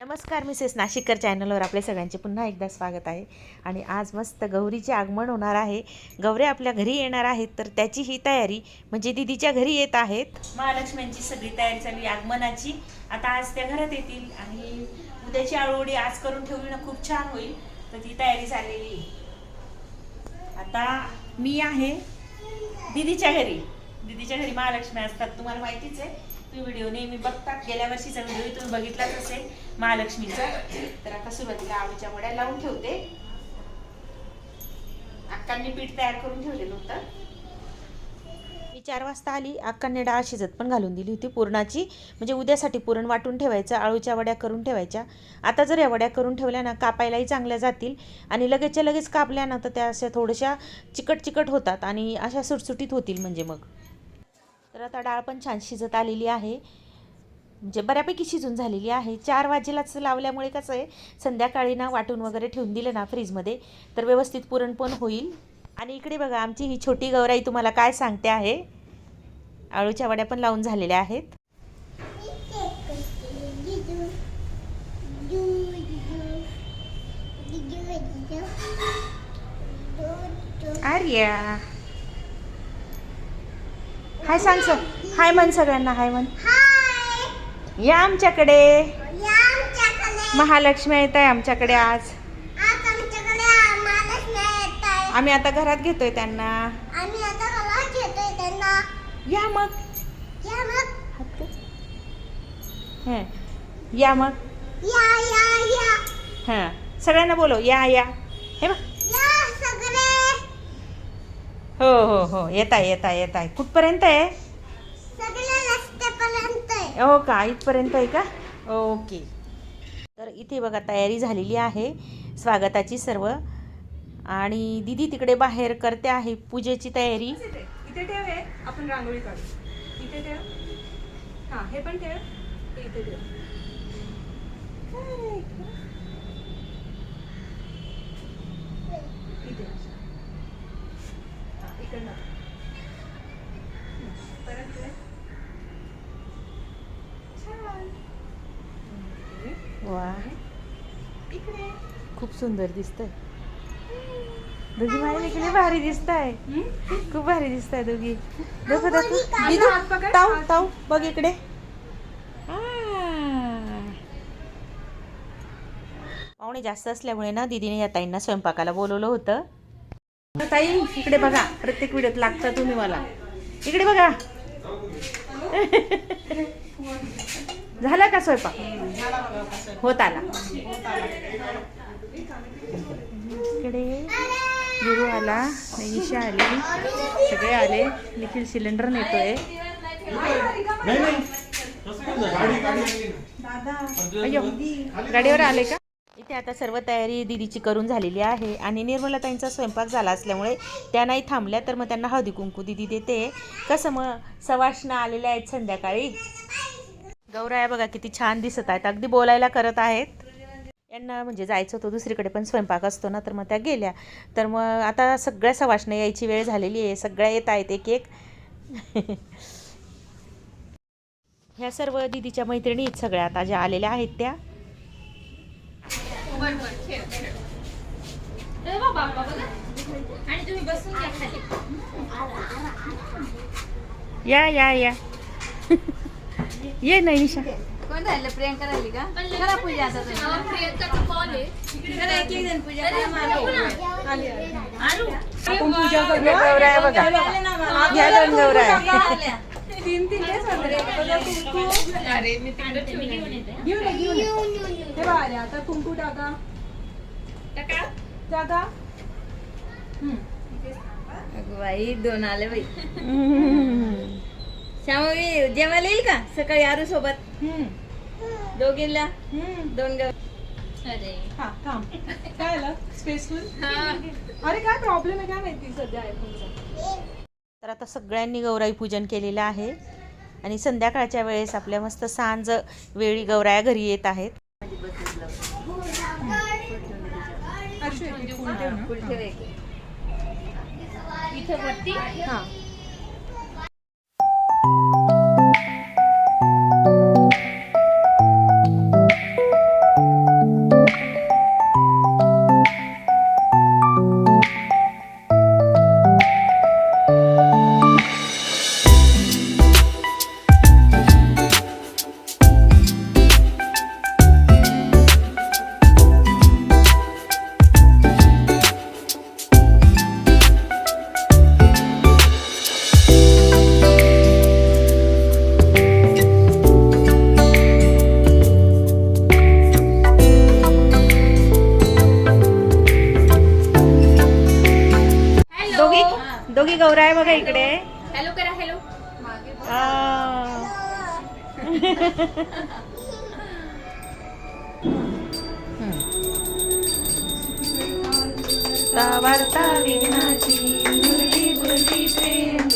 नमस्कार मिसेस नाशिककर चॅनलवर आपल्या सगळ्यांचे पुन्हा एकदा स्वागत आहे. आणि आज मस्त गौरीचे आगमन होणार आहे. गौरे आपल्या घरी येणार आहेत तर त्याची ही तयारी म्हणजे दिदीच्या घरी येत आहेत. महालक्ष्म्यांची सगळी तयारी चालू आहे आगमनाची. आता आज त्या घरात येतील आणि उद्याची आळूवडी आज करून ठेवली ना खूप छान होईल. तर ती तयारी झालेली आहे. आता मी आहे दिदीच्या घरी. दिदीच्या घरी महालक्ष्मी असतात तुम्हाला माहितीच आहे. तुम्ही व्हिडिओ नेहमी बघतात. गेल्या वर्षीचा व्हिडिओ इथून बघितलाच असेल महालक्ष्मीचा. तर आता सुरुवातीला आळूच्या वड्या लावून ठेवते. अक्कांनी पीठ तयार करून ठेवलेलं होतं. मी चार वाजता आली. अक्कांनी डाळ शिजत पण घालून दिली होती. पुरणाची म्हणजे उद्यासाठी पुरण वाटून ठेवायचं आळूच्या वड्या करून ठेवायच्या. आता जर या वड्या करून ठेवल्या ना कापायलाही चांगल्या जातील. आणि लगेचच्या लगेच कापल्या ना तर त्या अशा थोड्याशा चिकट चिकट होतात आणि अशा सुटसुटीत होतील म्हणजे मग. तर आता डाळ पण छान शिजत आलेली आहे. म्हणजे बऱ्यापैकी शिजून झालेली आहे. चार वाजेलाच लावल्यामुळे कसं आहे संध्याकाळी ना वाटून वगैरे ठेवून दिलं ना फ्रीजमध्ये तर व्यवस्थित पुरण पण होईल. आणि इकडे बघा आमची ही छोटी गौराई तुम्हाला काय सांगते आहे? आळूच्या वड्या पण लावून झालेल्या आहेत. आर्या! हाय सांग सर हाय म्हण सगळ्यांना हाय म्हण. या आमच्याकडे. महालक्ष्मी येत आहे आमच्याकडे आज. आम्ही आता घरात घेतोय त्यांना. या मग. हात कर. हं. या मग. हां. सगळ्यांना बोलव. या या. हे बघ. हो हो हो. येत आहे येत आहे? येत आहे कुठपर्यंत आहे. हो का? इथपर्यंत आहे का? ओके. तर इथे बघा तयारी झालेली आहे स्वागताची सर्व. आणि दिदी तिकडे बाहेर करते आहे पूजेची तयारी. इथे ठेव हे. आपण रांगोळी काढू. इथे ठेव. हा हे पण ठेव. हे इथे ठेव. इथे हा, इकडनं परत इकडे. छान. वा. खूप सुंदर दिसतंय. दोघी माझ्या इकडे भारी दिसत आहे? खूप भारी दिसत आहे दोघी. दाखव दाखव. ताऊ. ताऊ बघ इकडे. पाहुणे जास्त असल्यामुळे ना दीदीने या ताईंना स्वयंपाकाला बोलवलं होतं. ताई इकडे बघा. प्रत्येक व्हिडिओत लागता तुम्ही मला. इकडे बघा. झाला का स्वयंपाक? होत आला. इकडे गुरु आला ईशा आली सगळे आले. निखिल सिलेंडर नेतोय. अय्यो गाडीवर आले का? इथे आता सर्व तयारी दिदीची करून झालेली आहे. आणि निर्मला ताईंचा स्वयंपाक झाला असल्यामुळे त्या नाही थांबल्या तर मग त्यांना हळदी कुंकू दिदी देते. कसं मग? सवाष्ण आलेल्या आहेत संध्याकाळी. गौराया बघा किती छान दिसत आहेत. अगदी बोलायला करत आहेत. यांना म्हणजे जायचं होतं दुसरीकडे पण स्वयंपाक असतो ना तर मग त्या गेल्या. तर मग आता सगळ्या सवाष्ण यायची वेळ झालेली आहे. सगळ्या येत आहेत एक एक. ह्या सर्व दिदीच्या मैत्रिणी आहेत सगळ्या आता ज्या आलेल्या आहेत त्या. आणि तुम्ही बसून घ्या खाली. या या या. ये नाही निशा कोण राहिलं? प्रियंका राहिली का? करा पूजा आता तुम्ही. प्रियंकाचा कॉल आहे. करा एक एक जण पूजा करा मला आली. आपण पूजा करूया गौराया बघा. आले ना मला. या दोन गौराया आल्या. तीन तीन तेच कुंकू. अरे मी तिकडे घेऊन येते घेऊन ये, घेऊन ये. हे बघ आले आता कुंकू टाका. टाका. टाका हम्म. अगं बाई दोन आले बाई. श्यामावी जेवायला येईल का? सकाळी आरू सोबत? हम्म. दोघीला हम्म. दोन गव अरे. हा थांब. काय आलं? स्पेसफुल अरे काय प्रॉब्लेम आहे? काय माहिती? सध्या आयफोनचा तर आता सगळ्यांनी गौराई पूजन केलेलं आहे. आणि संध्याकाळच्या वेळेस आपल्या मस्त सांज वेळी गौराया घरी येत आहेत. हा. बघा इकडे. हॅलो करा हॅलो. वार्ता विघ्नाची बुरली प्रेम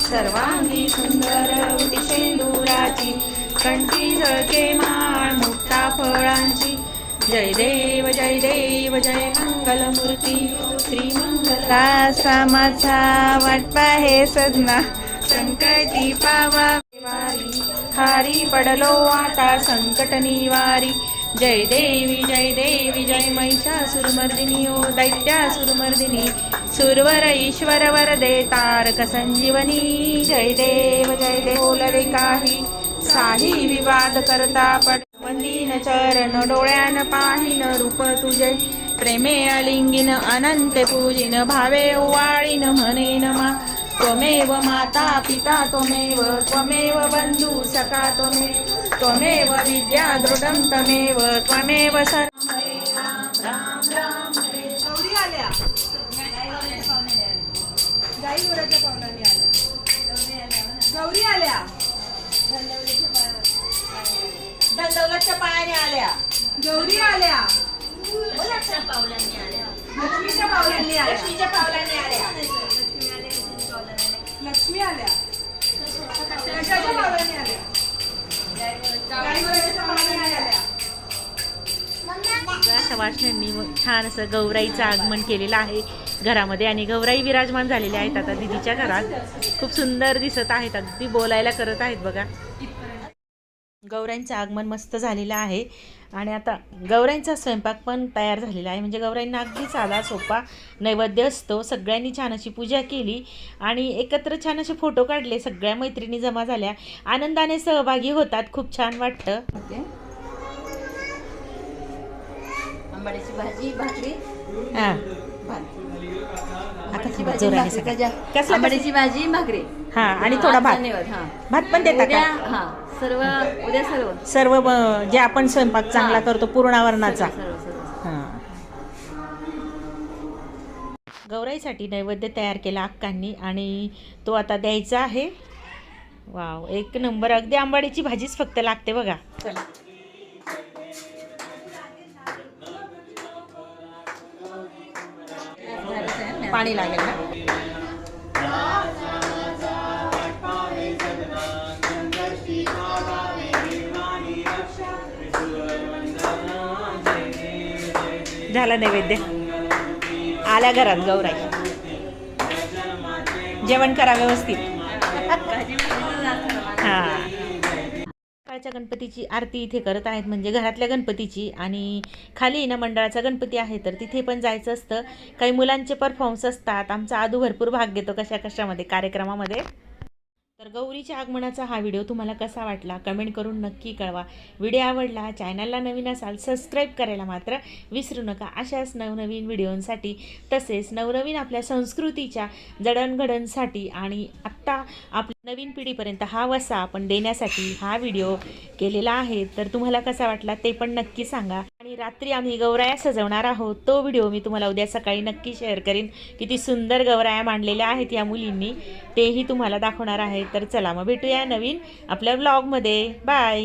सर्वांगी सुंदर शेंदुराची कंठी जळके माळ मुक्ता फळांची. जय देव जय देव जय मंगलमूर्ती श्रीमंगला वाटपा हे सदना संकटी पावा हारी पडलो आता संकट निवारी। जय देवी जय देवी जय महिषासुरमर्दिनी ओ दैत्यासुरमर्दिनी। सुरवर ईश्वर वरदे तारक संजीवनी। जय देव जय देव काही। साही विवाद करता पट वंदीन चरण डोळ्यान पाहिन रूप तुझे. प्रेमे अलिंगिन अनंत पूजिन भावे ओवाळीन म्हणेन मा त्वमेव माता पिता त्वमेव त्वमेव बंधू सखा त्वमेव त्वमेव विद्या दृढं तमेव त्वमेव सर्व गौरी आल्या. गौरी आल्या. दंडवलच्या पायाने आल्या. गौरी आल्या. पावलांनी आल्या. लक्ष्मीच्या पावलांनी आल्या. लक्ष्मीच्या पावलाने आल्या. लक्ष्मी आल्या. कशाच्या पावलांनी आल्या. गाई वराच्या पावलांनी आल्या. सवाष्ण्यांनी छान असं गौराईचं आगमन केलेलं आहे घरामध्ये आणि गौराई विराजमान झालेल्या आहेत आता दिदीच्या घरात. खूप सुंदर दिसत आहेत अगदी बोलायला करत आहेत बघा. गौराईंचं आगमन मस्त झालेलं आहे. आणि आता गौराईंचा स्वयंपाक पण तयार झालेला आहे. म्हणजे गौराईंना अगदी साधा सोपा नैवेद्य असतो. सगळ्यांनी छान अशी पूजा केली आणि एकत्र छान असे फोटो काढले. सगळ्या मैत्रिणी जमा झाल्या. आनंदाने सहभागी होतात. खूप छान वाटतं. आंबाड्याची भाजी भाकरी. हां. भाजी भाकरी हां आणि थोडा भात. भात पण देता उद्या का हा. सर्व उद्या सर्व. सर्व ब- जे आपण स्वयंपाक चांगला. करतो पूर्णावरणाचा. सर्व सर्व हां. गौराईसाठी नैवेद्य तयार केला अक्कांनी आणि तो आता द्यायचा आहे. वाव एक नंबर. अगदी आंबाडीची भाजीच फक्त लागते बघा. पाणी लागेल ना? झाला नैवेद्य? आल्या घरात गौराई. जेवण करा व्यवस्थित. सकाळच्या गणपतीची आरती इथे करत आहेत म्हणजे घरातल्या गणपतीची. आणि खाली ना मंडळाचा गणपती आहे तर तिथे पण जायचं असतं. काही मुलांचे परफॉर्मन्स असतात. आमचा आदू भरपूर भाग घेतो कशा कशामध्ये कार्यक्रमामध्ये. तर गौरीच्या आगमनाचा हा व्हिडिओ तुम्हाला कसा वाटला? कमेंट करून नक्की कळवा. व्हिडिओ आवडला चॅनलला नवीन असाल सबस्क्राईब करायला मात्र विसरू नका. अशाच नवनवीन व्हिडिओंसाठी तसेच नवनवीन आपल्या संस्कृतीच्या जडणघडणसाठी आणि आत्ता आपल्या नवीन पिढीपर्यंत हा वसा आपण देण्यासाठी हा व्हिडिओ केलेला आहे. तर तुम्हाला कसा वाटला ते पण नक्की सांगा. आणि रात्री आम्ही गौराया सजवणार आहोत. तो व्हिडिओ मी तुम्हाला उद्या सकाळी नक्की शेअर करीन. किती सुंदर गौराया मांडलेल्या आहेत या मुलींनी. तेही तुम्हाला दाखवणार आहे. तर चला मग भेटूया नवीन आपल्या ब्लॉगमध्ये बाय